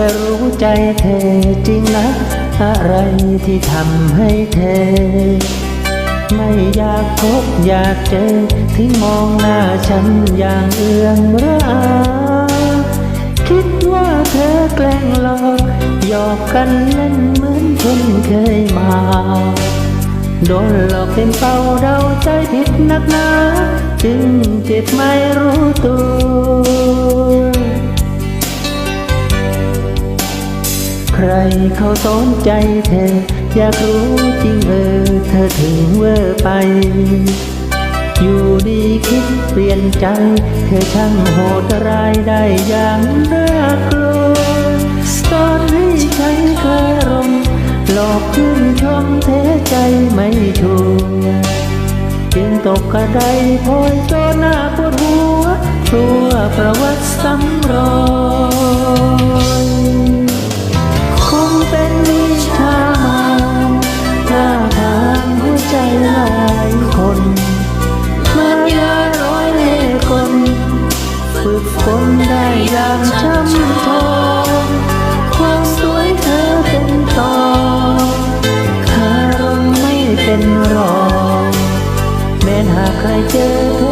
จะรู้ใจเธอจริงนะ อะไรที่ทำให้เธอ ไม่อยากพบอยากเจอถึงมองหน้าฉันอย่างเอื้อมระอาคิดว่าเธอแกล้งหลอกหยอกกันเล่นเหมือนเช่นเคยมาโดนหลอกเต็มเป้าเดาใจผิดนักหนา จึงเจ็บไม่รู้ตัว เขาสนใจเธอ อยากรู้จริงเออเธอถึงเวอร์ไป อยู่ดีคิดเปลี่ยนใจ เธอช่างโหดร้ายได้อย่างน่ากลัวสตอนให้ใช้คารมหลอกชื่นชมเทใจไม่ชัวร์จึงตกกระไดพลอยโจนหน้าปวดหัวตัวประวัติซ้ำรอย เป็นรองแม้นหากใครเจอ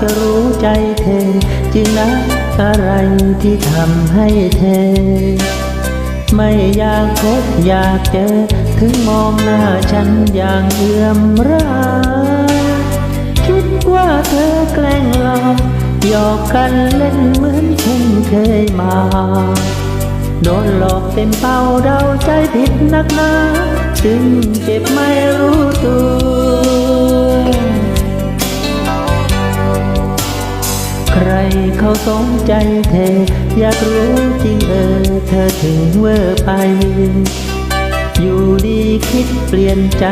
จะรู้ใจเธอจริงนะอะไรที่ทำให้เธอ ไม่อยากพบอยากเจอ ถึงมองหน้าฉันอย่างเอื้อมระคิดว่าเธอแกล้งหลอกหยอกกันเล่นเหมือนเช่นเคยมาโดนหลอกเต็มเป้าเดาใจผิดนักหนาจึงเจ็บไม่รู้ตัว ใครเขาสนใจเธอ อยากรู้จริงเออเธอถึงเวอร์ไป อยู่ดีคิดเปลี่ยนใจ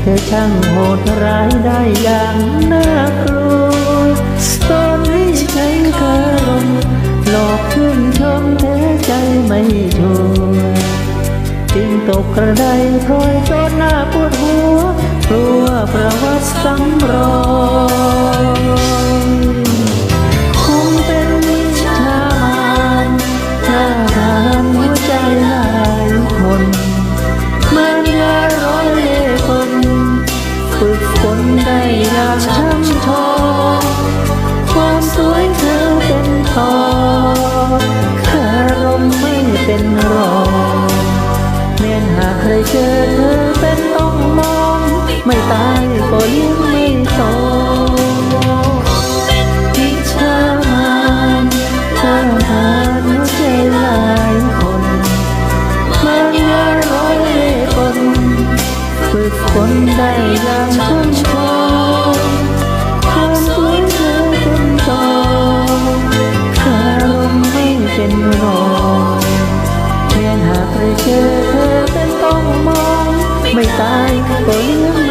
เธอช่างโหดร้ายได้อย่างน่ากลัวตอรี่ใช้คารมหลอกชื่นชมเธอใจไม่ชัวร์จึงตกกระไดพลอยจนหน้าปวดหัวกลัวประวัติซ้ำรอย ช้ำทอความสวยเธอเป็นทอคารมไม่เป็นรองแม้หากเคยเจอเธอเป็นต้องมอง ไม่ตายก็เลี้งไม่โตที่เธอมาเธอหาหัหลายคนมางานร้อยคนฝึกฝนได้อย่าง เป็นรอยแม้หากเคยเจอเธอเป็นต้องมอง ไม่ตายก็เลี้ยง